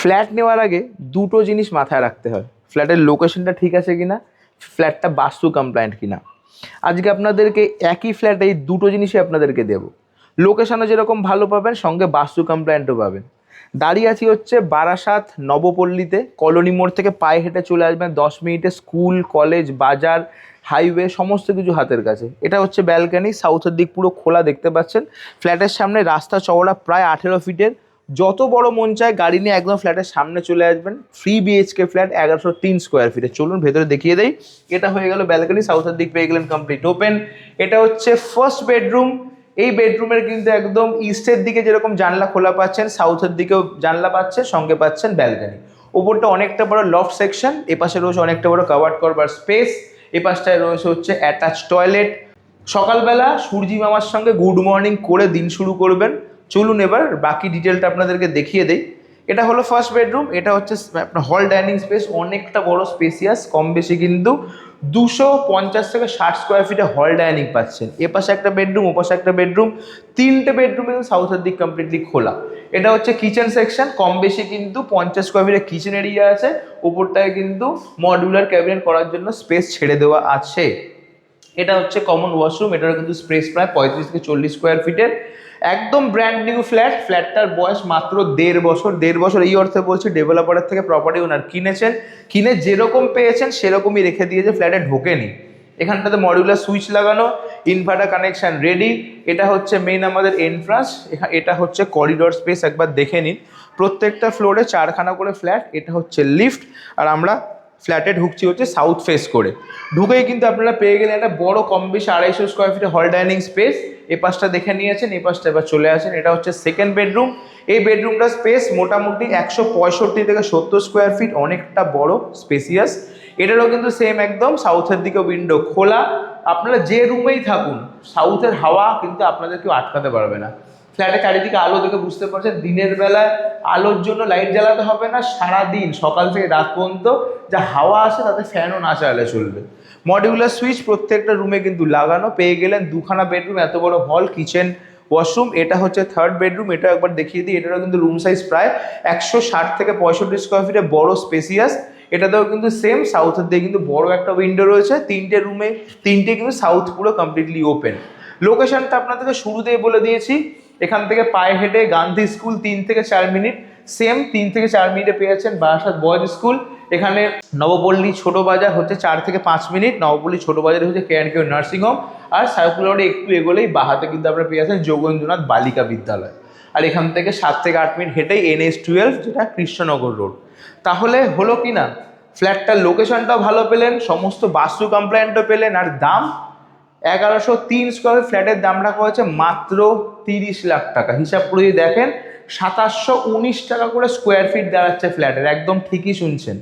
Flat নেওয়ার আগে দুটো জিনিস মাথায় রাখতে হয়। ফ্ল্যাটের লোকেশনটা ঠিক আছে কিনা, ফ্ল্যাটটা বাস্তু কমপ্লায়েন্ট কি না আজকে আপনাদেরকে একই ফ্ল্যাট এই দুটো জিনিসই আপনাদেরকে দেবো। লোকেশনও যেরকম ভালো পাবেন, সঙ্গে বাস্তু কমপ্লায়েন্টও পাবেন। দাঁড়িয়ে আছি হচ্ছে বারাসাত নবপল্লীতে। কলোনি মোড় থেকে পায়ে হেঁটে চলে আসবেন দশ মিনিটে। স্কুল, কলেজ, বাজার হাইওয়ে সমস্ত কিছু হাতের কাছে। এটা হচ্ছে ব্যালকানি সাউথের দিক পুরো খোলা দেখতে পাচ্ছেন। ফ্ল্যাটের সামনে রাস্তা চওড়া প্রায় আঠেরো ফিটের যত বড় মন চায় গাড়ি নিয়ে একদম ফ্ল্যাটের সামনে চলে আসবেন। ফ্রি বিএইচকে ফ্ল্যাট এগারোশো তিন স্কোয়ার ফিটে চলুন ভেতরে দেখিয়ে দেই। এটা হয়ে গেল ব্যালকানি সাউথের দিক পেয়ে গেলেন কমপ্লিট ওপেন এটা হচ্ছে ফার্স্ট বেডরুম এই বেডরুমের কিন্তু একদম ইস্টের দিকে যেরকম জানলা খোলা পাচ্ছেন সাউথের দিকেও জানলা পাচ্ছেন, সঙ্গে পাচ্ছেন ব্যালকানি ওপরটা অনেকটা বড় লফট সেকশন এপাশে রয়েছে অনেকটা বড় কাভার্ড করবার স্পেস এপাশটায় রয়েছে হচ্ছে অ্যাটাচ টয়লেট সকালবেলা সূর্যি মামার সঙ্গে গুড মর্নিং করে দিন শুরু করবেন। চলুন এবার বাকি ডিটেলটা আপনাদেরকে দেখিয়ে দেই। এটা হলো ফার্স্ট বেডরুম এটা হচ্ছে আপনার হল ডাইনিং স্পেস অনেকটা বড় স্পেসিয়াস কম বেশি কিন্তু দুশো পঞ্চাশ থেকে ষাট স্কোয়ার ফিটে হল ডাইনিং পাচ্ছেন। এপাশে একটা বেডরুম ওপাশে একটা বেডরুম তিনটে বেডরুম কিন্তু সাউথের দিক কমপ্লিটলি খোলা। এটা হচ্ছে কিচেন সেকশন কম বেশি কিন্তু পঞ্চাশ স্কোয়ার ফিটের কিচেন এরিয়া আছে, ওপরটায় কিন্তু মডিউলার ক্যাবিনেট করার জন্য স্পেস ছেড়ে দেওয়া আছে। এটা হচ্ছে কমন ওয়াশরুম এটার কিন্তু স্পেস প্রায় পঁয়ত্রিশ থেকে চল্লিশ স্কোয়ার ফিটের একদম ব্র্যান্ড নিউ ফ্ল্যাট ফ্ল্যাটটার বয়স মাত্র দেড় বছর। দেড় বছর এই অর্থে বলছি ডেভেলপারের থেকে প্রপার্টি ওনার কিনেছেন, কিনে যেরকম পেয়েছেন সেরকমই রেখে দিয়েছে ফ্ল্যাটে ঢোকেনি। এখানটাতে মডিউলার সুইচ লাগানো ইনভার্টার কানেকশন রেডি এটা হচ্ছে মেইন আমাদের এন্ট্রান্স এটা হচ্ছে করিডোর স্পেস একবার দেখে নিন। প্রত্যেকটা ফ্লোরে চারখানা করে ফ্ল্যাট এটা হচ্ছে লিফট আর আমরা ফ্ল্যাটে ঢুকছি হচ্ছে সাউথ ফেস করে। ঢুকেই কিন্তু আপনারা পেয়ে গেলেন একটা বড় কম বেশি আড়াইশো স্কোয়ার ফিটের হল ডাইনিং স্পেস এ পাশটা দেখে নিয়েছেন এই পাশটা এবার চলে আসেন। এটা হচ্ছে সেকেন্ড বেডরুম এই বেডরুমটা স্পেস মোটামুটি একশো পঁয়ষট্টি থেকে সত্তর স্কোয়ার ফিট অনেকটা বড় স্পেসিয়াস এটারও কিন্তু সেম একদম সাউথের দিকে উইন্ডো খোলা। আপনারা যে রুমেই থাকুন সাউথের হাওয়া কিন্তু আপনাদের কেউ আটকাতে পারবে না। ফ্ল্যাটে চারিদিকে আলো দেখে বুঝতে পারছেন, দিনের বেলায় আলোর জন্য লাইট জ্বালাতে হবে না সারা দিন সকাল থেকে রাত পর্যন্ত যা হাওয়া আসে তাতে ফ্যানও না চালালে চলবে। মডিউলার সুইচ প্রত্যেকটা রুমে কিন্তু লাগানো, পেয়ে গেলেন দুখানা বেডরুম, এত বড় হল, কিচেন, ওয়াশরুম, এটা হচ্ছে থার্ড বেডরুম এটা একবার দেখিয়ে দিই, এটারও কিন্তু রুম সাইজ প্রায় একশো ষাট থেকে পঁয়ষট্টি স্কোয়ার ফিটে বড় স্পেসিয়াস এটাতেও কিন্তু সেম সাউথের দিকে কিন্তু বড় একটা উইন্ডো রয়েছে, তিনটে রুমে তিনটে কিন্তু সাউথ পুরো কমপ্লিটলি ওপেন লোকেশনটা আপনাদেরকে শুরুতেই বলে দিয়েছি এখান থেকে পায়ে হেঁটে গান্ধী স্কুল তিন থেকে চার মিনিট। সেম তিন থেকে চার মিনিটে পেয়ে যাচ্ছেন বারাসাত বয়েজ স্কুল। এখানে নবপল্লী ছোট বাজার হচ্ছে চার থেকে পাঁচ মিনিট। নবপল্লী ছোট বাজারে হচ্ছে কে অ্যান্ড কেউ নার্সিংহোম। আর সার্কুলারে একটু এগোলেই বাহাতে কিন্তু আপনারা পেয়ে যাচ্ছেন যোগেন্দ্রনাথ বালিকা বিদ্যালয়। আর এখান থেকে সাত থেকে আট মিনিট হেঁটেই এনএস টুয়েলভ যেটা কৃষ্ণনগর রোড তাহলে হলো কি না ফ্ল্যাটটার লোকেশনটাও ভালো পেলেন, সমস্ত বাস্তু কমপ্লেন্টও পেলেন, আর দাম এগারোশো তিন স্কোয়ার ফ্ল্যাটের দাম রাখা হয়েছে মাত্র তিরিশ লাখ টাকা। হিসাব করে যদি দেখেন, সাতাশশো উনিশ টাকা করে স্কোয়ার ফিট দাঁড়াচ্ছে ফ্ল্যাটের একদম ঠিকই শুনছেন।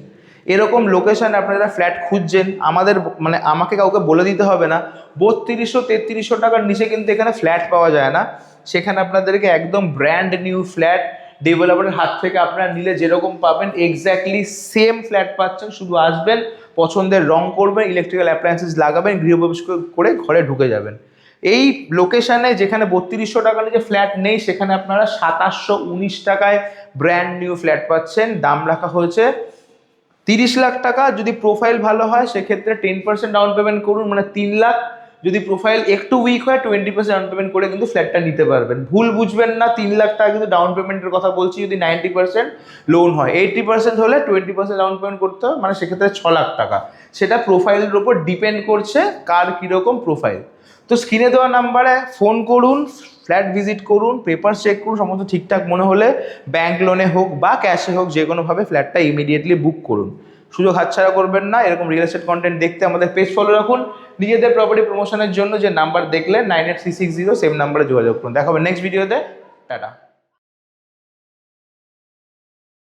এরকম লোকেশন আপনারা ফ্ল্যাট খুঁজছেন, আমাদের মানে আমাকে কাউকে বলে দিতে হবে না। বত্রিশশো, তেত্রিশশো টাকার নিচে কিন্তু এখানে ফ্ল্যাট পাওয়া যায় না। সেখানে আপনাদেরকে একদম ব্র্যান্ড নিউ ফ্ল্যাট ডেভেলপারের হাত থেকে আপনারা নিলে যেরকম পাবেন এক্স্যাক্টলি সেম ফ্ল্যাট পাচ্ছেন, শুধু আসবেন পছন্দের রং করবেন ইলেকট্রিক্যাল অ্যাপ্লায়েন্সেস লাগাবেন, গৃহপ্রবেশ করে ঘরে ঢুকে যাবেন। এই লোকেশানে যেখানে বত্রিশশো টাকা যে ফ্ল্যাট নেই, সেখানে আপনারা সাতাশশো উনিশ টাকায় ব্র্যান্ড নিউ ফ্ল্যাট পাচ্ছেন। দাম রাখা হয়েছে তিরিশ লাখ টাকা। যদি প্রোফাইল ভালো হয়, সেক্ষেত্রে টেন পার্সেন্ট ডাউন পেমেন্ট করুন মানে তিন লাখ যদি প্রোফাইল একটু উইক হয় টোয়েন্টি পার্সেন্ট ডাউন পেমেন্ট করে কিন্তু ফ্ল্যাটটা নিতে পারবেন। ভুল বুঝবেন না, তিন লাখ টাকা কিন্তু ডাউন পেমেন্টের কথা বলছি, যদি নাইনটি পার্সেন্ট লোন হয়। এইটটি পার্সেন্ট হলে টোয়েন্টি পার্সেন্ট ডাউন পেমেন্ট করতে হবে মানে সেক্ষেত্রে ছ লাখ টাকা। সেটা প্রোফাইলের উপর ডিপেন্ড করছে কার কীরকম প্রোফাইল তো স্ক্রিনে দেওয়া নাম্বারে ফোন করুন ফ্ল্যাট ভিজিট করুন পেপার চেক করুন, সমস্ত ঠিকঠাক মনে হলে ব্যাংক লোনে হোক বা ক্যাশে হোক যে কোনোভাবে ফ্ল্যাটটা ইমিডিয়েটলি বুক করুন। সুযোগ হাতছাড়া করবেন না, এরকম রিয়েল এস্টেট কন্টেন্ট দেখতে আমাদের পেজ ফলো রাখুন। নিজেদের প্রপার্টি প্রমোশনের জন্য যে নাম্বার দেখলে nine eight three six zero same নাম্বারে যোগাযোগ করুন। দেখা হবে নেক্সট ভিডিওতে টাটা।